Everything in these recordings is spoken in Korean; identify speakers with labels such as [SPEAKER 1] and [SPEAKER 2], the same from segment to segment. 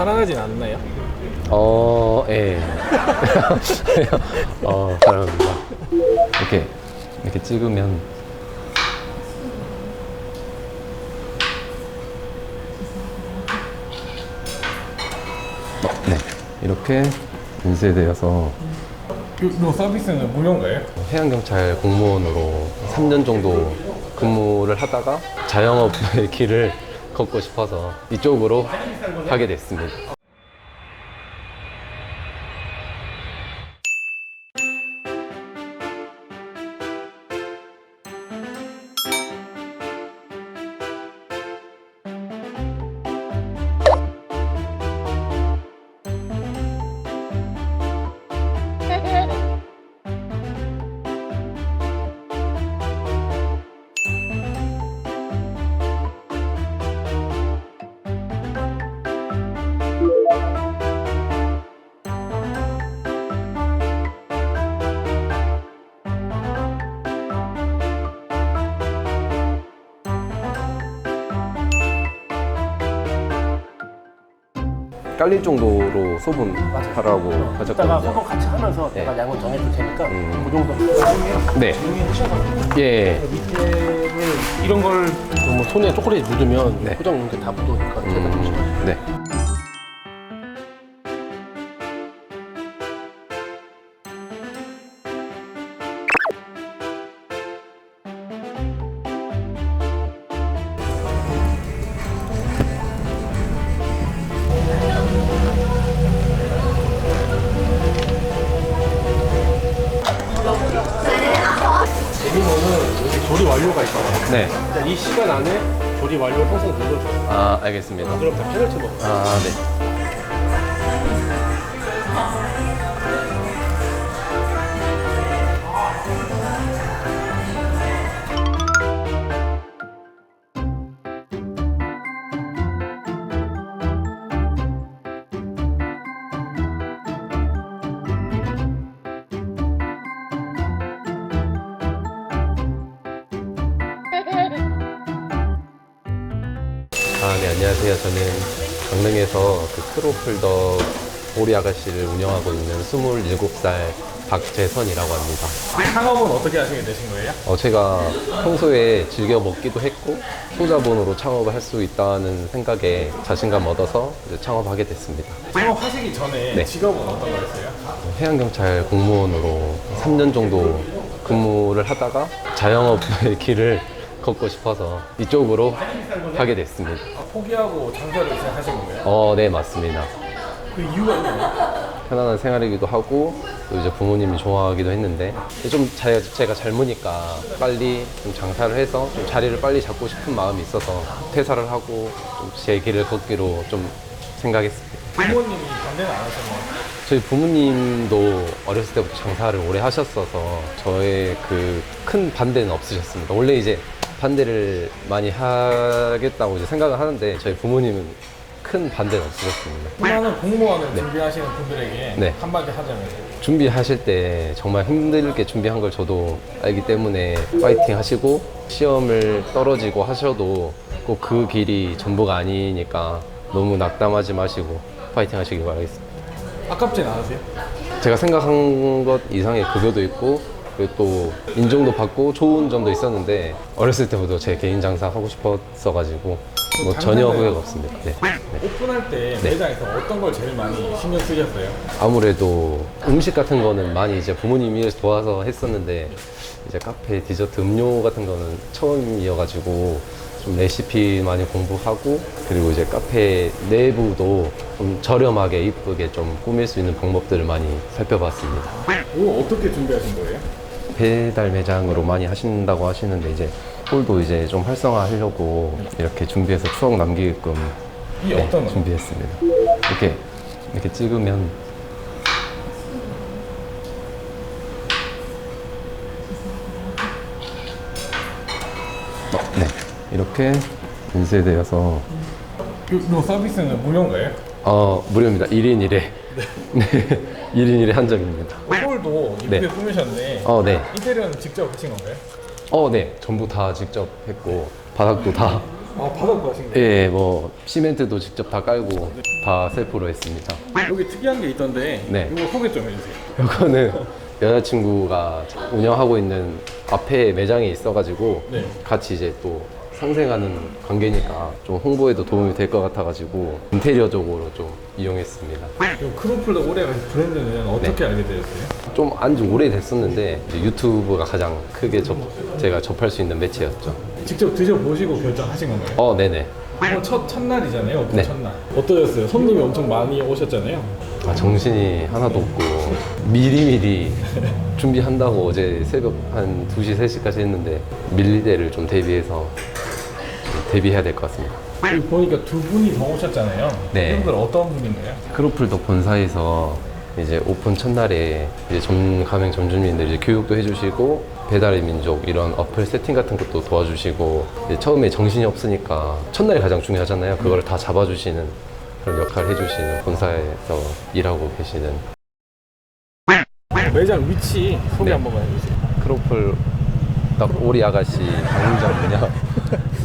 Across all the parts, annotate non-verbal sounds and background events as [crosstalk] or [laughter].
[SPEAKER 1] 살아나진 않나요?
[SPEAKER 2] 어, 예. [laughs] 어, 사랑합니다. 이렇게, 이렇게 찍으면. 어, 네. 이렇게 인쇄되어서
[SPEAKER 1] 이, 이 서비스는 무료인가요?
[SPEAKER 2] 해양경찰 공무원으로 3년 정도 근무를 하다가 자영업의 길을 걷고 싶어서 이쪽으로 하게 됐습니다. 깔릴 정도로 소분하라고
[SPEAKER 3] 이따가
[SPEAKER 2] 하셨거든요.
[SPEAKER 3] 소독 같이 하면서
[SPEAKER 2] 네.
[SPEAKER 3] 내가 양을 정해줄 테니까
[SPEAKER 2] 음.
[SPEAKER 3] 그 정도
[SPEAKER 2] 네. 예.
[SPEAKER 3] 밑에는 이런 걸뭐 손에 초콜릿 묻으면
[SPEAKER 2] 네.
[SPEAKER 3] 포장 용지 다 묻으니까 제가
[SPEAKER 2] 음, 네.
[SPEAKER 3] 조리 완료를 항상 눌러줘요
[SPEAKER 2] 아, 알겠습니다.
[SPEAKER 3] 그럼 다 페널티 먹어요
[SPEAKER 2] 아, 네. 안녕하세요. 저는 강릉에서 그 크로플더 오리 아가씨를 운영하고 있는 27살 박재선이라고 합니다.
[SPEAKER 1] 창업은 어떻게 하시게 되신 거예요?
[SPEAKER 2] 어, 제가 평소에 즐겨 먹기도 했고, 소자본으로 창업을 할 수 있다는 생각에 자신감 얻어서 이제 창업하게 됐습니다.
[SPEAKER 1] 창업하시기 전에
[SPEAKER 2] 네.
[SPEAKER 1] 직업은 어떤 거였어요?
[SPEAKER 2] 해양경찰 공무원으로 3년 정도 근무를 하다가 자영업의 길을 걷고 싶어서 이쪽으로 하게 됐습니다.
[SPEAKER 1] 아, 포기하고 장사를 시작하신 거예요?
[SPEAKER 2] 어, 네, 맞습니다.
[SPEAKER 1] 그 이유가 있나요?
[SPEAKER 2] 편안한 생활이기도 하고 또 이제 부모님이 좋아하기도 했는데 좀 자- 제가 젊으니까 빨리 좀 장사를 해서 좀 자리를 빨리 잡고 싶은 마음이 있어서 퇴사를 하고 좀 제 길을 걷기로 좀 생각했습니다.
[SPEAKER 1] 부모님이 반대는 안 하셨나요?
[SPEAKER 2] 저희 부모님도 어렸을 때부터 장사를 오래 하셨어서 저의 그 큰 반대는 없으셨습니다. 원래 이제 반대를 많이 하겠다고 이제 생각을 하는데 저희 부모님은 큰 반대는 없으셨습니다.
[SPEAKER 1] 수많은 공무원을 준비하시는 분들에게
[SPEAKER 2] 네.
[SPEAKER 1] 한마디 하자면
[SPEAKER 2] 준비하실 때 정말 힘들게 준비한 걸 저도 알기 때문에 파이팅 하시고 시험을 떨어지고 하셔도 꼭 그 길이 전부가 아니니까 너무 낙담하지 마시고 파이팅 하시기 바라겠습니다.
[SPEAKER 1] 아깝진 않으세요?
[SPEAKER 2] 제가 생각한 것 이상의 급여도 있고 그리고 또 인정도 받고 좋은 점도 있었는데 어렸을 때부터 제 개인 장사 하고 싶었어가지고 뭐 전혀 후회가 없습니다. 네.
[SPEAKER 1] 오픈할 때
[SPEAKER 2] 네.
[SPEAKER 1] 매장에서 어떤 걸 제일 많이 신경 쓰셨어요?
[SPEAKER 2] 아무래도 음식 같은 거는 많이 이제 부모님이 도와서 했었는데 이제 카페 디저트 음료 같은 거는 처음이어가지고 좀 레시피 많이 공부하고 그리고 이제 카페 내부도 좀 저렴하게 이쁘게 좀 꾸밀 수 있는 방법들을 많이 살펴봤습니다.
[SPEAKER 1] 이거 어떻게 준비하신 거예요?
[SPEAKER 2] 배달 매장으로 많이 하신다고 하시는데 이제 홀도 이제 좀 활성화하려고 이렇게 준비해서 추억 남기게끔
[SPEAKER 1] 이
[SPEAKER 2] 네,
[SPEAKER 1] 어떤 거?
[SPEAKER 2] 준비했습니다. 이렇게 이렇게 찍으면 어, 네 이렇게 인쇄되어서
[SPEAKER 1] 이, 이 서비스는 무료인가요?
[SPEAKER 2] 어 무료입니다. 1인 1회 네 1인 1회 한정입니다.
[SPEAKER 1] 홀도 이쁘게
[SPEAKER 2] 네.
[SPEAKER 1] 꾸미셨네.
[SPEAKER 2] 어 네.
[SPEAKER 1] 인테리어는 직접 하신 건가요?
[SPEAKER 2] 어, 네. 전부 다 직접 했고 바닥도
[SPEAKER 1] 다아 받아고 하신 거예요?
[SPEAKER 2] 예, 뭐 시멘트도 직접 다 깔고 다 셀프로 했습니다.
[SPEAKER 1] 여기 특이한 게 있던데
[SPEAKER 2] 네.
[SPEAKER 1] 이거 소개 좀 해주세요.
[SPEAKER 2] 이거는 여자친구가 운영하고 있는 앞에 매장에 있어가지고
[SPEAKER 1] 네.
[SPEAKER 2] 같이 이제 또 상생하는 관계니까 좀 홍보에도 도움이 될 것 같아가지고 인테리어적으로 좀 이용했습니다.
[SPEAKER 1] 오래 가신 브랜드는 어떻게 알게 되셨어요?
[SPEAKER 2] 좀 안 지 오래됐었는데 이제 유튜브가 가장 크게 접, 제가 접할 수 있는 매체였죠.
[SPEAKER 1] 직접 드셔보시고 결정하신 건가요?
[SPEAKER 2] 어, 네네.
[SPEAKER 1] 오늘 첫 첫날이잖아요. 오픈
[SPEAKER 2] 네.
[SPEAKER 1] 첫날. 어떠셨어요? 손님이 엄청 많이 오셨잖아요.
[SPEAKER 2] 아, 정신이 하나도 없고 미리미리 준비한다고 어제 새벽 한 2시, 3시까지 했는데 밀릴 때를 좀 대비해서 좀 대비해야 될 것 같습니다.
[SPEAKER 1] 여기 보니까 두 분이 더 오셨잖아요.
[SPEAKER 2] 네.
[SPEAKER 1] 이분들 어떤 분인가요?
[SPEAKER 2] 크로플도 본사에서 이제 오픈 첫날에 이제 전 가맹 전주민들 이제 교육도 해주시고 배달의 민족 이런 어플 세팅 같은 것도 도와주시고 이제 처음에 정신이 없으니까 첫날이 가장 중요하잖아요. 그걸 다 잡아주시는 그런 역할을 해주시는 본사에서 일하고 계시는
[SPEAKER 1] 매장 위치 소개
[SPEAKER 2] 네.
[SPEAKER 1] 한 번만 해주세요.
[SPEAKER 2] 크로플 딱 오리 아가씨 강릉점은요.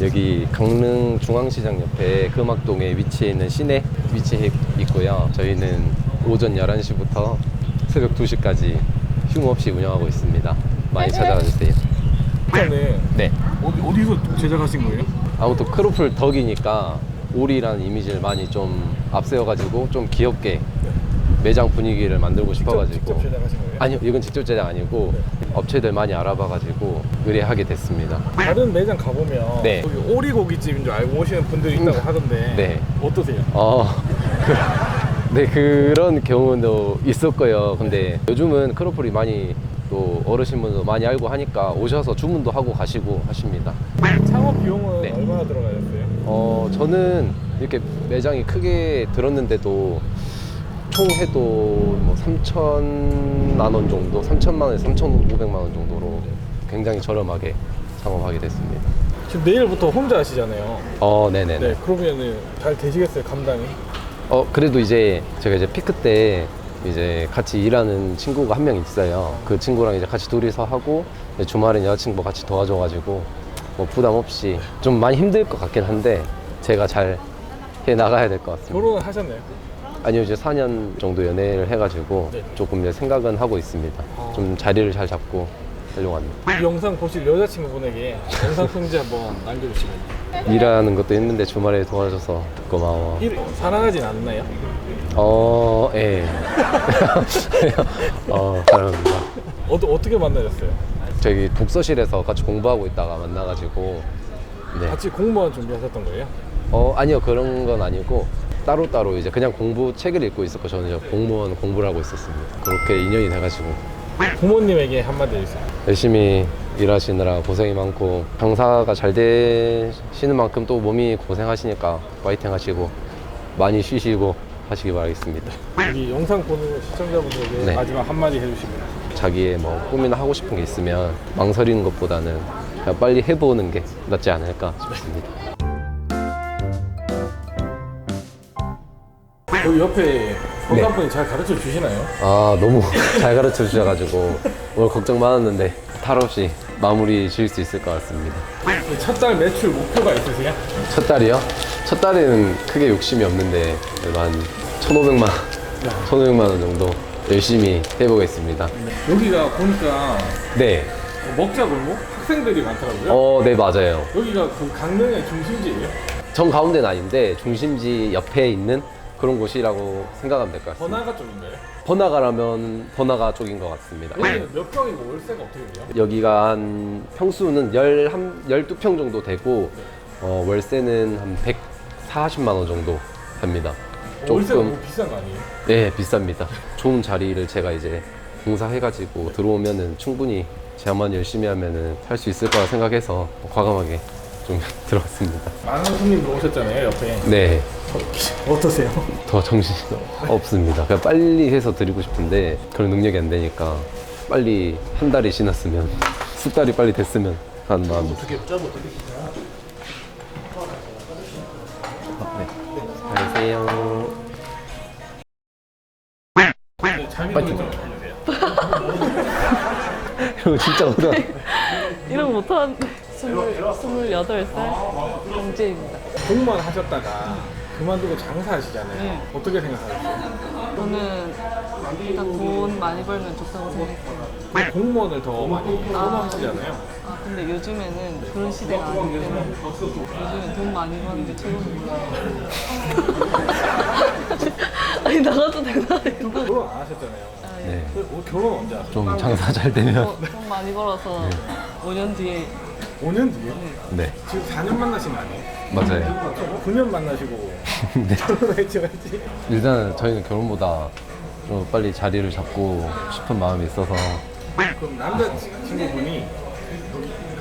[SPEAKER 2] [laughs] 여기 강릉 중앙시장 옆에 금악동에 위치해 있는 시내 위치해 있고요. 저희는 오전 11시부터 새벽 2시까지 휴무 없이 운영하고 있습니다. 많이 찾아와 주세요.
[SPEAKER 1] 일단은
[SPEAKER 2] 네.
[SPEAKER 1] 어디, 어디서 제작하신 거예요?
[SPEAKER 2] 아무튼 크로플 덕이니까 오리라는 이미지를 많이 좀 앞세워가지고 좀 귀엽게 매장 분위기를 만들고 싶어가지고.
[SPEAKER 1] 직접 제작하신 거예요?
[SPEAKER 2] 아니요 이건 직접 제작 아니고 업체들 많이 알아봐가지고 의뢰하게 됐습니다
[SPEAKER 1] 다른 매장 가보면
[SPEAKER 2] 네.
[SPEAKER 1] 여기 오리고기집인 줄 알고 오시는 분들이 있다고 하던데
[SPEAKER 2] 네.
[SPEAKER 1] 어떠세요?
[SPEAKER 2] 어, 그, [laughs] 네 그런 경우도 있었고요. 근데 요즘은 크로플이 많이 또 어르신분도 많이 알고 하니까 오셔서 주문도 하고 가시고 하십니다.
[SPEAKER 1] 창업 비용은
[SPEAKER 2] 네.
[SPEAKER 1] 얼마나 들어가셨어요?
[SPEAKER 2] 어, 저는 이렇게 매장이 크게 들었는데도 총 해도 뭐 3천만 원 정도, 3천만 원에서 3,500만 원 정도로 굉장히 저렴하게 창업하게 됐습니다.
[SPEAKER 1] 지금 내일부터 혼자 하시잖아요.
[SPEAKER 2] 어, 네네네.
[SPEAKER 1] 네, 그러면은 잘 되시겠어요, 감당이?
[SPEAKER 2] 어 그래도 이제 제가 이제 피크 때 이제 같이 일하는 친구가 한 명 있어요. 그 친구랑 이제 같이 둘이서 하고 주말엔 여자친구 같이 도와줘가지고 뭐 부담 없이 좀 많이 힘들 것 같긴 한데 제가 잘 해 나가야 될 것 같습니다.
[SPEAKER 1] 결혼을 하셨나요?
[SPEAKER 2] 아니요 이제 4년 정도 연애를 해가지고
[SPEAKER 1] 네.
[SPEAKER 2] 조금 이제 생각은 하고 있습니다. 좀 자리를 잘 잡고 하려고 합니다.
[SPEAKER 1] 이 영상 보실 여자친구분에게 영상 편지 한번 남겨주시면
[SPEAKER 2] 일하는 것도 있는데 주말에 도와줘서 고마워.
[SPEAKER 1] 일, 사랑하진 않나요?
[SPEAKER 2] 어, 예. [laughs] 어, 사랑합니다.
[SPEAKER 1] 어, 어떻게 만나셨어요?
[SPEAKER 2] 저기 독서실에서 같이 공부하고 있다가 만나가지고 네.
[SPEAKER 1] 같이 공무원 준비하셨던 거예요?
[SPEAKER 2] 어 아니요 그런 건 아니고 따로 따로 이제 그냥 공부 책을 읽고 있었고 저는 이제 공무원 공부를 하고 있었습니다. 그렇게 인연이 돼가지고
[SPEAKER 1] 부모님에게 한마디 해주세요.
[SPEAKER 2] 열심히 일하시느라 고생이 많고 장사가 잘 되시는 만큼 또 몸이 고생하시니까 파이팅 하시고 많이 쉬시고 하시기 바라겠습니다.
[SPEAKER 1] 여기 영상 보는 시청자분들에게
[SPEAKER 2] 네.
[SPEAKER 1] 마지막 한마디 해주시면
[SPEAKER 2] 자기의 뭐 꿈이나 하고 싶은 게 있으면 망설이는 것보다는 그냥 빨리 해보는 게 낫지 않을까 싶습니다.
[SPEAKER 1] 여기 옆에 선생분이 잘 가르쳐 주시나요?
[SPEAKER 2] 아 너무 [laughs] 잘 가르쳐 주셔가지고 오늘 걱정 많았는데 탈 없이 마무리 지을 수 있을 것 같습니다.
[SPEAKER 1] 첫 달 매출 목표가 있으세요?
[SPEAKER 2] 첫 달이요? 첫 달에는 크게 욕심이 없는데 그래도 한 1,500만 원, 1,500만 원 정도 열심히 해보겠습니다.
[SPEAKER 1] 여기가 보니까
[SPEAKER 2] 네,
[SPEAKER 1] 먹자 골목 학생들이 많더라고요.
[SPEAKER 2] 어, 네 맞아요.
[SPEAKER 1] 여기가 그 강릉의 중심지예요.
[SPEAKER 2] 정 가운데는 아닌데 중심지 옆에 있는 그런 곳이라고 생각하면 될 것 같습니다.
[SPEAKER 1] 번화가 쪽인가요?
[SPEAKER 2] 번화가라면 번화가 쪽인 것 같습니다.
[SPEAKER 1] 여기는 몇 평이고 월세가 어떻게 돼요?
[SPEAKER 2] 여기가 한 평수는 11, 12평 정도 되고 어, 월세는 한 140만 원 정도 합니다.
[SPEAKER 1] 월세가
[SPEAKER 2] 조금
[SPEAKER 1] 너무 비싼 거 아니에요?
[SPEAKER 2] 네 비쌉니다. 좋은 자리를 제가 이제 공사해가지고 들어오면은 충분히 제만 열심히 하면은 살 수 있을 거라 생각해서 과감하게 좀 [laughs] 들어왔습니다.
[SPEAKER 1] 많은 손님들 오셨잖아요 옆에.
[SPEAKER 2] 네,
[SPEAKER 1] 어떠세요? [laughs]
[SPEAKER 2] 더 정신 없습니다. 그냥 빨리 해서 드리고 싶은데 그런 능력이 안 되니까 빨리 한 달이 지났으면 수 달이 빨리 됐으면 하는 마음입니다. 안녕하세요.
[SPEAKER 1] 자기소개 좀 해주세요.
[SPEAKER 2] 이거 [laughs] 진짜 어려.
[SPEAKER 4] 이런 거 못하는데 스물, 스물 여덟 살 경제입니다.
[SPEAKER 1] 공무원 하셨다가 그만두고 장사하시잖아요.
[SPEAKER 4] 네.
[SPEAKER 1] 어떻게 생각하세요?
[SPEAKER 4] 저는 일단 돈 많이 벌면 좋다고 생각해요.
[SPEAKER 1] 공무원을 더 많이 선호하시잖아요.
[SPEAKER 4] 아 근데 요즘에는 그런 시대가 아니기 때문에 요즘엔 돈 많이 버는 게 최고입니다. [laughs] 아니 나가도 되나?
[SPEAKER 1] 결혼 안 하셨잖아요.
[SPEAKER 4] 아, 예.
[SPEAKER 2] 네.
[SPEAKER 1] 그 결혼 언제 하세요?
[SPEAKER 2] 좀 장사 잘 되면.
[SPEAKER 4] 어, 돈 많이 벌어서 5년 뒤에
[SPEAKER 1] 5년 뒤에?
[SPEAKER 2] 네.
[SPEAKER 1] 지금 4년 만나신 거 아니에요?
[SPEAKER 2] 맞아요.
[SPEAKER 1] 9년 만나시고 [laughs]
[SPEAKER 2] 네.
[SPEAKER 1] 결혼했지만지
[SPEAKER 2] 일단은 저희는 결혼보다 좀 빨리 자리를 잡고 싶은 마음이 있어서
[SPEAKER 1] 그럼 남자친구분이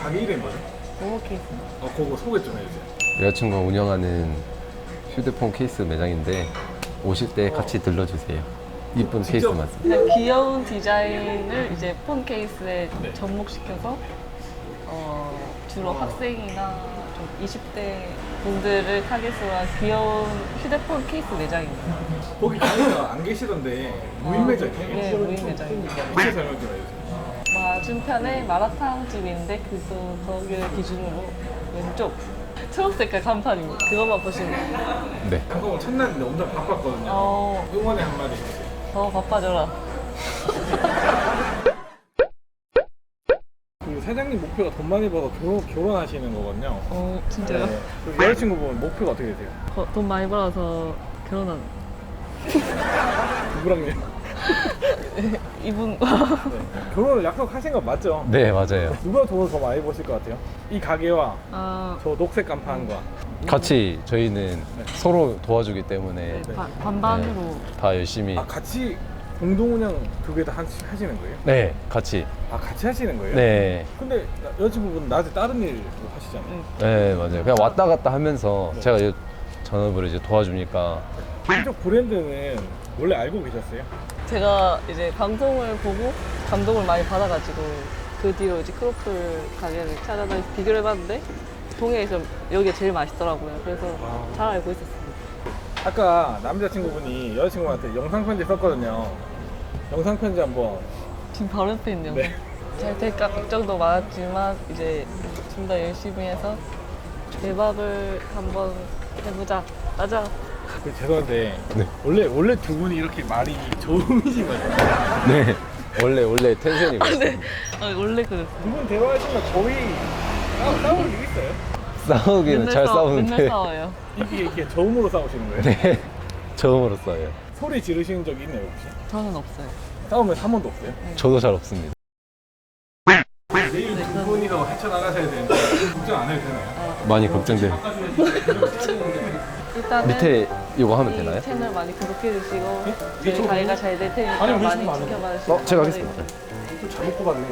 [SPEAKER 1] 가게 이름이 뭐죠?
[SPEAKER 4] 오케이.
[SPEAKER 1] 어, 그거 소개 좀 해주세요.
[SPEAKER 2] 여자친구가 운영하는 휴대폰 케이스 매장인데 오실 때 같이 들러주세요. 이쁜 케이스? 맞습니다.
[SPEAKER 4] 그냥 귀여운 디자인을 이제 폰 케이스에
[SPEAKER 1] 네.
[SPEAKER 4] 접목시켜서 어, 주로 학생이나 좀 20대 분들을 타겟으로 한 귀여운 휴대폰 케이스 매장입니다.
[SPEAKER 1] 거기 가게가 안 계시던데 무인 매장이에요?
[SPEAKER 4] 네, 무인 매장입니다.
[SPEAKER 1] 위치 설명 좀 해주세요.
[SPEAKER 4] 맞은편에 마라탕 집인데 그도 거기를 기준으로 왼쪽 초록색깔 간판입니다. 그것만 보시면 돼요.
[SPEAKER 2] 네.
[SPEAKER 1] 방금 첫날인데 엄청 바빴거든요.
[SPEAKER 4] 어,
[SPEAKER 1] 응원의 한마디 해주세요.
[SPEAKER 4] 더 바빠져라. [laughs]
[SPEAKER 1] 그 사장님 목표가 돈 많이 벌어 결혼, 결혼하시는 거거든요.
[SPEAKER 4] 어, 진짜요?
[SPEAKER 1] 네. 그 여자친구분 목표가 어떻게 되세요?
[SPEAKER 4] 거- 돈 많이 벌어서 결혼한
[SPEAKER 1] 누구랑요? [laughs]
[SPEAKER 4] 이분과
[SPEAKER 1] 네. 결혼을 약속하신 건 맞죠?
[SPEAKER 2] 네, 맞아요.
[SPEAKER 1] 누가 돈을 더 많이 버실 것 같아요? 이 가게와
[SPEAKER 4] 아,
[SPEAKER 1] 저 녹색 간판과
[SPEAKER 2] 같이 저희는 서로 도와주기 때문에
[SPEAKER 4] 바- 반반으로
[SPEAKER 2] 다 열심히
[SPEAKER 1] 아 같이 공동 운영 두 개 다 하시는 거예요?
[SPEAKER 2] 네, 같이.
[SPEAKER 1] 아 같이 하시는 거예요?
[SPEAKER 2] 네.
[SPEAKER 1] 근데 나- 여자친구분 낮에 다른 일 하시잖아요.
[SPEAKER 2] 네, 맞아요. 그냥 왔다 갔다 하면서 제가 이 전업을 이제 도와주니까
[SPEAKER 1] 이쪽 브랜드는 원래 알고 계셨어요?
[SPEAKER 4] 제가 이제 방송을 보고 감동을 많이 받아가지고 그 뒤로 이제 크로플 가게를 찾아다니서 비교를 해봤는데 동해에서 여기가 제일 맛있더라고요. 그래서
[SPEAKER 1] 아.
[SPEAKER 4] 잘 알고 있었습니다.
[SPEAKER 1] 아까 남자친구분이 여자친구한테 영상 편지 썼거든요. 영상 편지 한번
[SPEAKER 4] 지금 바로 옆에 있네요.
[SPEAKER 1] 네.
[SPEAKER 4] 잘 될까 걱정도 많았지만 이제 좀 더 열심히 해서 대박을 한번 해보자. 맞아.
[SPEAKER 1] 그 죄송한데
[SPEAKER 2] 네.
[SPEAKER 1] 원래 원래 두 분이 이렇게 말이 좋으신 거죠?
[SPEAKER 2] 네. 원래 원래 텐션이 그랬어요.
[SPEAKER 4] 네. 아, 원래 그랬어요.
[SPEAKER 1] 두분 대화하시면 거의 싸울 일 있어요?
[SPEAKER 2] 싸우기는 잘
[SPEAKER 4] 싸워-
[SPEAKER 2] 싸우는데
[SPEAKER 4] 맨날 싸워요.
[SPEAKER 1] 이게 이렇게 저음으로 싸우시는 거예요?
[SPEAKER 2] 네. 처음으로 싸워요.
[SPEAKER 1] 소리 지르시는 적 있나요 혹시?
[SPEAKER 4] 저는 없어요.
[SPEAKER 1] 싸우면 한 번도 없어요?
[SPEAKER 2] 저도 잘 없습니다.
[SPEAKER 1] 내일 두 분이서 헤쳐나가셔야 되는데 걱정 안 해도 되나요?
[SPEAKER 2] 많이 걱정돼요.
[SPEAKER 4] 일단은
[SPEAKER 2] 밑에 이거 하면
[SPEAKER 4] 이
[SPEAKER 2] 되나요?
[SPEAKER 4] 채널 많이 구독해 주시고
[SPEAKER 1] 네,
[SPEAKER 4] 저희 가게가 잘 될 테니까
[SPEAKER 1] 아니,
[SPEAKER 4] 많이
[SPEAKER 1] 지금 안 해요?
[SPEAKER 4] 지켜봐 주시고
[SPEAKER 2] 어, 제가 하겠습니다.
[SPEAKER 1] 좀 잘못 뽑았네